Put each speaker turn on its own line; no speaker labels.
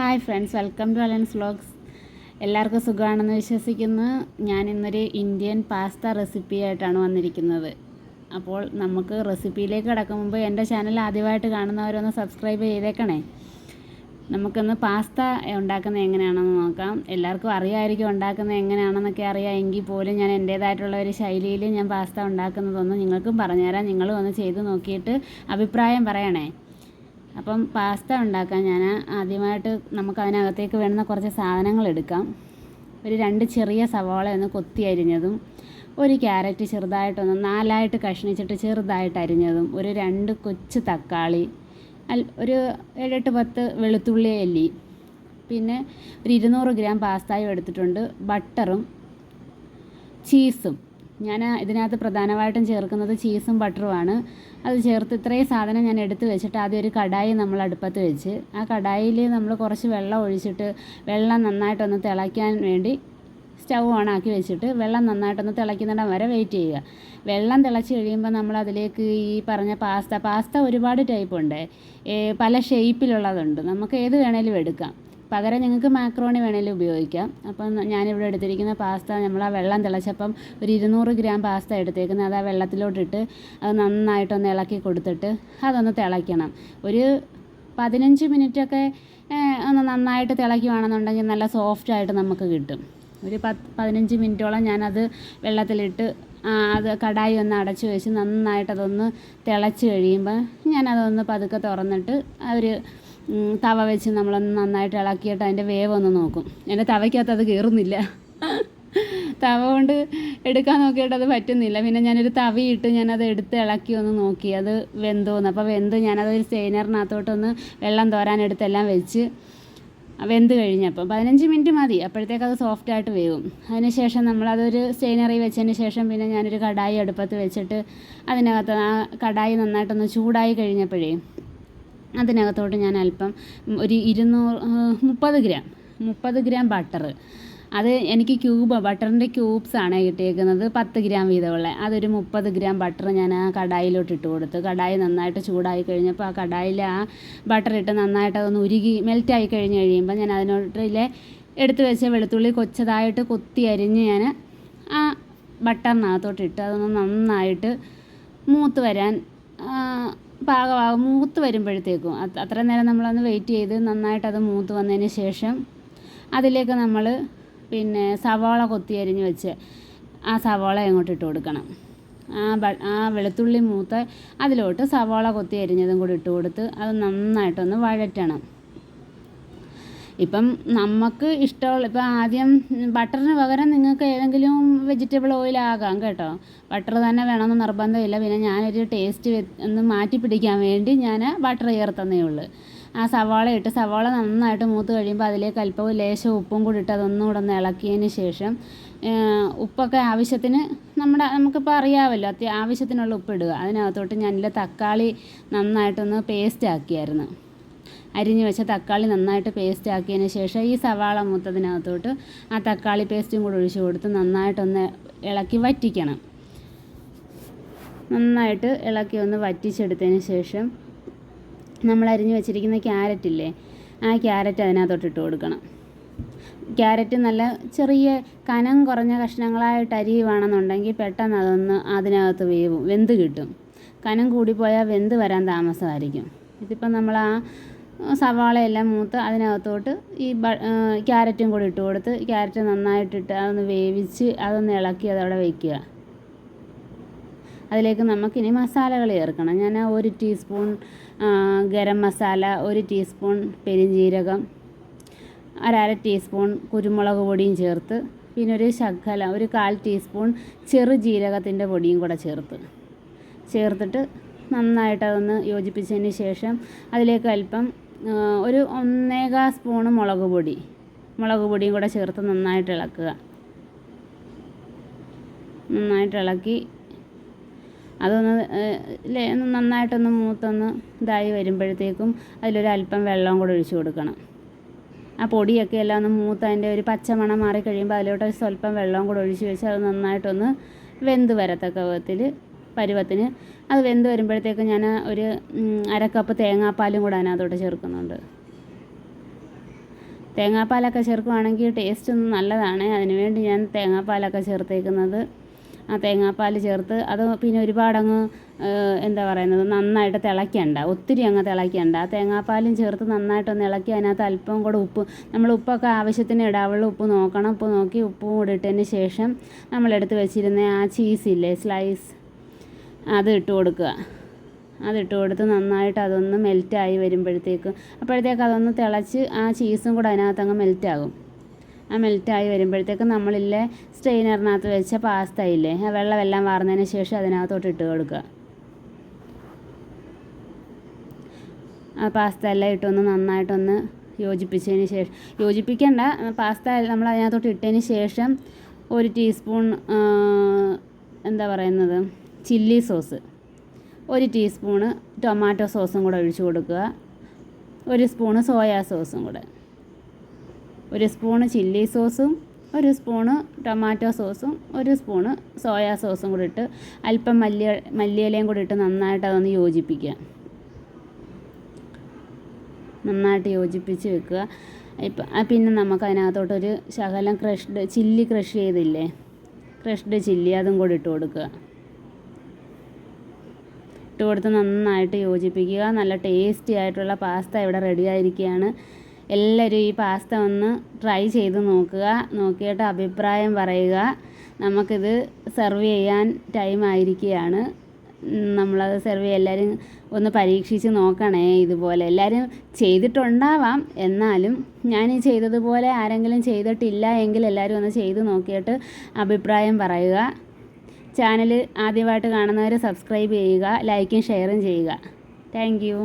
Hi friends welcome to Alan's vlogs എല്ലാവർക്കും സുഖമാണെന്ന് വിശ്വസിക്കുന്നു. ഞാൻ ഇന്നൊരു ഇന്ത്യൻ പാസ്ത റെസിപ്പി ആയിട്ടാണ് വന്നിരിക്കുന്നത്. അപ്പോൾ നമുക്ക് റെസിപ്പിയിലേക്ക് കിടക്കും മുമ്പ് എന്റെ ചാനൽ ആദ്യമായിട്ട് കാണുന്നവരൊന്ന് സബ്സ്ക്രൈബ് ചെയ്തേക്കണേ. നമുക്കൊന്ന് പാസ്ത ഉണ്ടാക്കുന്നത് എങ്ങനെയാണെന്ന് നോക്കാം. എല്ലാവർക്കും അറിയാമായിരിക്കും ഉണ്ടാക്കുന്നത് എങ്ങനെയാണെന്നൊക്കെ അറിയാം. എങ്കിൽ പോലും ഞാൻ എന്റേതായിട്ടുള്ള ഒരു ശൈലിയിൽ ഞാൻ പാസ്ത ഉണ്ടാക്കുന്നതൊന്ന് നിങ്ങൾക്കും പറഞ്ഞുതരാം. നിങ്ങളും ഒന്ന് ചെയ്ത് നോക്കിയിട്ട് അഭിപ്രായം പറയണേ. അപ്പം പാസ്ത ഉണ്ടാക്കാൻ ഞാൻ ആദ്യമായിട്ട് നമുക്ക് അതിനകത്തേക്ക് വേണ്ട കുറച്ച് സാധനങ്ങൾ എടുക്കാം. ഒരു രണ്ട് ചെറിയ സവാള ഒന്ന് കൊത്തി അരിഞ്ഞതും ഒരു ക്യാരറ്റ് ചെറുതായിട്ടൊന്ന് നാലായിട്ട് കഷ്ണിച്ചിട്ട് ചെറുതായിട്ട് അരിഞ്ഞതും ഒരു രണ്ട് കൊച്ചു തക്കാളി ഒരു ഏഴെട്ട് പത്ത് വെളുത്തുള്ളി അല്ലി പിന്നെ ഒരു ഇരുന്നൂറ് ഗ്രാം പാസ്തായും എടുത്തിട്ടുണ്ട് ബട്ടറും ചീസും. ഞാൻ ഇതിനകത്ത് പ്രധാനമായിട്ടും ചേർക്കുന്നത് ചീസും ബട്ടറുമാണ് അത് ചേർത്ത് ഇത്രയും സാധനം ഞാൻ എടുത്ത് വെച്ചിട്ട് ആദ്യം ഒരു കടായി നമ്മൾ അടുപ്പത്ത് വെച്ച് ആ കടായിൽ നമ്മൾ കുറച്ച് വെള്ളം ഒഴിച്ചിട്ട് വെള്ളം നന്നായിട്ടൊന്ന് തിളയ്ക്കാൻ വേണ്ടി സ്റ്റൗ ഓണാക്കി വെച്ചിട്ട് വെള്ളം നന്നായിട്ടൊന്ന് തിളയ്ക്കുന്നിടം വരെ വെയിറ്റ് ചെയ്യുക. വെള്ളം തിളച്ച് കഴിയുമ്പോൾ നമ്മൾ അതിലേക്ക് ഈ പറഞ്ഞ പാസ്ത പാസ്ത ഒരുപാട് ടൈപ്പ് ഉണ്ട്. പല ഷേപ്പിലുള്ളതുണ്ട് നമുക്ക് ഏത് വേണേലും എടുക്കാം. പകരം ഞങ്ങൾക്ക് മാക്രോണി വേണേലും ഉപയോഗിക്കാം. അപ്പം ഞാനിവിടെ എടുത്തിരിക്കുന്ന പാസ്ത നമ്മൾ ആ വെള്ളം തിളച്ചപ്പം ഒരു ഇരുന്നൂറ് ഗ്രാം പാസ്ത എടുത്തേക്കുന്നത്. അത് ആ വെള്ളത്തിലോട്ടിട്ട് അത് നന്നായിട്ടൊന്ന് ഇളക്കി കൊടുത്തിട്ട് അതൊന്ന് തിളയ്ക്കണം. ഒരു പതിനഞ്ച് മിനിറ്റൊക്കെ ഒന്ന് നന്നായിട്ട് തിളയ്ക്കുവാണെന്നുണ്ടെങ്കിൽ നല്ല സോഫ്റ്റ് ആയിട്ട് നമുക്ക് കിട്ടും. ഒരു പത്ത് പതിനഞ്ച് മിനിറ്റോളം ഞാനത് വെള്ളത്തിലിട്ട് അത് കടായി ഒന്ന് അടച്ചു വെച്ച് നന്നായിട്ടതൊന്ന് തിളച്ച് കഴിയുമ്പോൾ ഞാനതൊന്ന് പതുക്കെ തുറന്നിട്ട് ഒരു തവ വെച്ച് നമ്മളൊന്ന് നന്നായിട്ട് ഇളക്കിയിട്ട് അതിന്റെ വേവ് ഒന്ന് നോക്കും. എന്റെ തവയ്ക്കകത്ത് അത് കയറുന്നില്ല തവ കൊണ്ട് എടുക്കാൻ നോക്കിയിട്ട് അത് പറ്റുന്നില്ല. പിന്നെ ഞാനൊരു തവിയിട്ട് ഞാനത് എടുത്ത് ഇളക്കി ഒന്ന് നോക്കി. അത് വെന്തോന്ന്. അപ്പോൾ വെന്ത് ഞാനത് ഒരു സ്റ്റെയിനറിനകത്തോട്ടൊന്ന് വെള്ളം തോരാനെടുത്തെല്ലാം വെച്ച് വെന്ത് കഴിഞ്ഞപ്പോൾ പതിനഞ്ച് മിനിറ്റ് മതി. അപ്പോഴത്തേക്ക് അത് സോഫ്റ്റ് ആയിട്ട് വേവും. അതിനുശേഷം നമ്മളതൊരു സ്റ്റെയിനറി വെച്ചതിന് ശേഷം പിന്നെ ഞാനൊരു കടായി അടുപ്പത്ത് വെച്ചിട്ട് അതിനകത്ത് ആ കടായി നന്നായിട്ടൊന്ന് ചൂടായി കഴിഞ്ഞപ്പോഴേ അതിനകത്തോട്ട് ഞാൻ അല്പം ഒരു ഇരുന്നൂറ് മുപ്പത് ഗ്രാം മുപ്പത് ഗ്രാം ബട്ടർ അത് എനിക്ക് ക്യൂബ് ബട്ടറിന്റെ ക്യൂബ്സാണ് കിട്ടിയേക്കുന്നത് പത്ത് ഗ്രാം വീതമുള്ള. അതൊരു മുപ്പത് ഗ്രാം ബട്ടർ ഞാൻ ആ കടായിലോട്ട് ഇട്ട് കൊടുത്ത്. കടായി നന്നായിട്ട് ചൂടായി കഴിഞ്ഞപ്പോൾ ആ കടായിൽ ആ ബട്ടർ ഇട്ട് നന്നായിട്ട് അതൊന്ന് ഉരുകി മെൽറ്റായി കഴിഞ്ഞ് കഴിയുമ്പോൾ ഞാൻ അതിനോട്ടിലെ എടുത്തു വെച്ച വെളുത്തുള്ളി കൊച്ചതായിട്ട് കൊത്തി അരിഞ്ഞ് ഞാൻ ആ ബട്ടറിനകത്തോട്ട് ഇട്ട് അതൊന്ന് നന്നായിട്ട് മൂത്ത് വരാൻ പാകമാകും. മൂത്ത് വരുമ്പോഴത്തേക്കും. അത്ര നേരം നമ്മളൊന്ന് വെയിറ്റ് ചെയ്ത് നന്നായിട്ട് അത് മൂത്ത് വന്നതിന് ശേഷം അതിലേക്ക് നമ്മൾ പിന്നെ സവാള കൊത്തി അരിഞ്ഞ് വെച്ച് ആ സവാള അങ്ങോട്ട് ഇട്ട് കൊടുക്കണം. ആ ആ വെളുത്തുള്ളി മൂത്ത് അതിലോട്ട് സവാള കൊത്തി അരിഞ്ഞതും കൂടി ഇട്ട് കൊടുത്ത് അത് നന്നായിട്ടൊന്ന് വഴറ്റണം. ഇപ്പം നമുക്ക് ഇഷ്ടമുള്ള ഇപ്പം ആദ്യം ബട്ടറിന് പകരം നിങ്ങൾക്ക് ഏതെങ്കിലും വെജിറ്റബിൾ ഓയിൽ ആകാം കേട്ടോ. ബട്ടർ തന്നെ വേണമെന്ന് നിർബന്ധമില്ല. പിന്നെ ഞാനൊരു ടേസ്റ്റ് ഒന്ന് മാറ്റി പിടിക്കാൻ വേണ്ടി ഞാൻ ബട്ടർ ചേർത്തന്നേ ഉള്ളൂ. ആ സവാള ഇട്ട് സവാള നന്നായിട്ട് മൂത്ത് കഴിയുമ്പോൾ അതിലേക്ക് അല്പവും ലേശം ഉപ്പും കൂടി ഇട്ട് അതൊന്നും കൂടെ ഒന്ന് ഇളക്കിയതിന് ശേഷം ഉപ്പൊക്കെ ആവശ്യത്തിന് നമ്മുടെ നമുക്കിപ്പോൾ അറിയാമല്ലോ അത്യ ആവശ്യത്തിനുള്ള ഉപ്പ് ഇടുക. അതിനകത്തോട്ട് ഞാനില്ല തക്കാളി നന്നായിട്ടൊന്ന് പേസ്റ്റ് ആക്കിയായിരുന്നു. അരിഞ്ഞു വെച്ച തക്കാളി നന്നായിട്ട് പേസ്റ്റ് ആക്കിയതിന് ശേഷം ഈ സവാള മൂത്തതിനകത്തോട്ട് ആ തക്കാളി പേസ്റ്റും കൂടെ ഒഴിച്ചു കൊടുത്ത് നന്നായിട്ടൊന്ന് ഇളക്കി വറ്റിക്കണം. നന്നായിട്ട് ഇളക്കി ഒന്ന് വറ്റിച്ചെടുത്തതിന് ശേഷം നമ്മൾ അരിഞ്ഞു വെച്ചിരിക്കുന്ന ക്യാരറ്റ് ഇല്ലേ ആ ക്യാരറ്റ് അതിനകത്തോട്ട് ഇട്ട് കൊടുക്കണം. ക്യാരറ്റ് നല്ല ചെറിയ കനം കുറഞ്ഞ കഷ്ണങ്ങളായിട്ട് അരിയുവാണെന്നുണ്ടെങ്കിൽ പെട്ടെന്ന് അതൊന്ന് അതിനകത്ത് വേവും വെന്ത് കിട്ടും. കനം കൂടിപ്പോയാൽ വെന്ത് വരാൻ താമസമായിരിക്കും. ഇതിപ്പം നമ്മൾ ആ സവാളയെല്ലാം മൂത്ത് അതിനകത്തോട്ട് ഈ ക്യാരറ്റും കൂടി ഇട്ട് കൊടുത്ത് ക്യാരറ്റ് നന്നായിട്ടിട്ട് അതൊന്ന് വേവിച്ച് അതൊന്ന് ഇളക്കി അതവിടെ വയ്ക്കുക അതിലേക്ക് നമുക്കിനി മസാലകൾ ചേർക്കണം. ഞാൻ ഒരു ടീസ്പൂൺ ഗരം മസാല ഒരു ടീസ്പൂൺ പെരിഞ്ജീരകം അരര ടീസ്പൂൺ കുരുമുളക് പൊടിയും ചേർത്ത് പിന്നെ ഒരു ശകല ഒരു കാൽ ടീസ്പൂൺ ചെറു ജീരകത്തിന്റെ പൊടിയും കൂടെ ചേർത്ത്. ചേർത്തിട്ട് നന്നായിട്ട് അതൊന്ന് യോജിപ്പിച്ചതിന് ശേഷം അതിലേക്ക് അല്പം ഒരു ഒന്നേകാ സ്പൂണ് മുളക് പൊടി. മുളക് പൊടിയും കൂടെ ചേർത്ത് നന്നായിട്ട് ഇളക്കുക. നന്നായിട്ട് ഇളക്കി അതൊന്ന് നന്നായിട്ടൊന്ന് മൂത്തൊന്ന് ഇതായി വരുമ്പോഴത്തേക്കും അതിലൊരു അല്പം വെള്ളം കൂടെ ഒഴിച്ചു കൊടുക്കണം. ആ പൊടിയൊക്കെ എല്ലാം ഒന്ന് മൂത്ത് അതിന്റെ ഒരു പച്ചമണം മാറി കഴിയുമ്പോൾ അതിലോട്ട് സ്വല്പം വെള്ളം കൂടെ ഒഴിച്ച് വെച്ച് അത് നന്നായിട്ടൊന്ന് വെന്ത് വരത്തക്ക വിധത്തിൽ പരുവത്തിന് അത് വെന്ത് വരുമ്പോഴത്തേക്ക് ഞാൻ ഒരു അര കപ്പ് തേങ്ങാപ്പാലും കൂടെ അതിനകത്തോട്ട് ചേർക്കുന്നുണ്ട്. തേങ്ങാപ്പാലൊക്കെ ചേർക്കുവാണെങ്കിൽ ടേസ്റ്റ് ഒന്നും നല്ലതാണ്. അതിനുവേണ്ടി ഞാൻ തേങ്ങാപ്പാലൊക്കെ ചേർത്തേക്കുന്നത്. ആ തേങ്ങാപ്പാൽ ചേർത്ത് അത് പിന്നെ ഒരുപാടങ്ങ് എന്താ പറയുന്നത് നന്നായിട്ട് തിളയ്ക്കണ്ട. ഒത്തിരി അങ്ങ് തിളയ്ക്കണ്ട. ആ തേങ്ങാപ്പാലും ചേർത്ത് നന്നായിട്ടൊന്ന് ഇളക്കി അതിനകത്ത് അല്പം കൂടെ ഉപ്പ് നമ്മൾ ഉപ്പൊക്കെ ആവശ്യത്തിന് ഇടാവുള്ള ഉപ്പ് നോക്കണം. ഉപ്പ് നോക്കി ഉപ്പും കൂടി ഇട്ടതിന് ശേഷം നമ്മളെടുത്ത് വെച്ചിരുന്ന ആ ചീസില്ലേ സ്ലൈസ് അത് ഇട്ട് കൊടുക്കുക. അതിട്ട് കൊടുത്ത് നന്നായിട്ട് അതൊന്ന് മെൽറ്റായി വരുമ്പോഴത്തേക്ക് അപ്പോഴത്തേക്ക് അതൊന്ന് തിളച്ച് ആ ചീസും കൂടെ അതിനകത്ത് അങ്ങ് മെൽറ്റാകും ആ മെൽറ്റായി വരുമ്പോഴത്തേക്ക് നമ്മളില്ലേ സ്ട്രെയിനറിനകത്ത് വെച്ച പാസ്ത ഇല്ലേ ആ വെള്ളമെല്ലാം വാർന്നതിന് ശേഷം അതിനകത്തോട്ട് ഇട്ട് കൊടുക്കുക. ആ പാസ്ത എല്ലാം ഇട്ടൊന്ന് നന്നായിട്ടൊന്ന് യോജിപ്പിച്ചതിന് ശേഷം യോജിപ്പിക്കേണ്ട പാസ്ത നമ്മൾ അതിനകത്തോട്ട് ഇട്ടതിന് ശേഷം ഒരു ടീസ്പൂൺ എന്താ പറയുന്നത്? Chilli sauce. ഒരു ടീസ്പൂണ് ടൊമാറ്റോ സോസും കൂടെ ഒഴിച്ചു കൊടുക്കുക. ഒരു സ്പൂണ് സോയാ സോസും കൂടെ. ഒരു സ്പൂണ് ചില്ലി സോസും ഒരു സ്പൂണ് ടൊമാറ്റോ സോസും ഒരു സ്പൂണ് സോയാ സോസും കൂടി ഇട്ട് അല്പം മല്ലി മല്ലിയിലയും കൂടി ഇട്ട് നന്നായിട്ട് അതൊന്ന് യോജിപ്പിക്കുക. നന്നായിട്ട് യോജിപ്പിച്ച് വെക്കുക. ഇപ്പം പിന്നെ നമുക്ക് അതിനകത്തോട്ടൊരു ശകലം ക്രഷ്ഡ് ചില്ലി ക്രഷ് ചെയ്തില്ലേ? ക്രഷ്ഡ് ചില്ലി അതും കൂടി ഇട്ട് കൊടുക്കുക. ഇട്ട് കൊടുത്ത് നന്നായിട്ട് യോജിപ്പിക്കുക. നല്ല ടേസ്റ്റി ആയിട്ടുള്ള പാസ്ത ഇവിടെ റെഡി ആയിരിക്കുകയാണ്. എല്ലാവരും ഈ പാസ്ത ഒന്ന് ട്രൈ ചെയ്ത് നോക്കുക. നോക്കിയിട്ട് അഭിപ്രായം പറയുക. നമുക്കിത് സെർവ് ചെയ്യാൻ ടൈം ആയിരിക്കുകയാണ്. നമ്മളത് സെർവ് എല്ലാവരും ഒന്ന് പരീക്ഷിച്ച് നോക്കണേ ഇതുപോലെ. എല്ലാവരും ചെയ്തിട്ടുണ്ടാവാം. എന്നാലും ഞാൻ ഈ ചെയ്തതുപോലെ ആരെങ്കിലും ചെയ്തിട്ടില്ല എങ്കിൽ എല്ലാവരും ഒന്ന് ചെയ്ത് നോക്കിയിട്ട് അഭിപ്രായം പറയുക. ചാനൽ ആദ്യമായിട്ട് കാണുന്നവർ സബ്സ്ക്രൈബ് ചെയ്യുക ലൈക്കും ഷെയറും ചെയ്യുക. താങ്ക്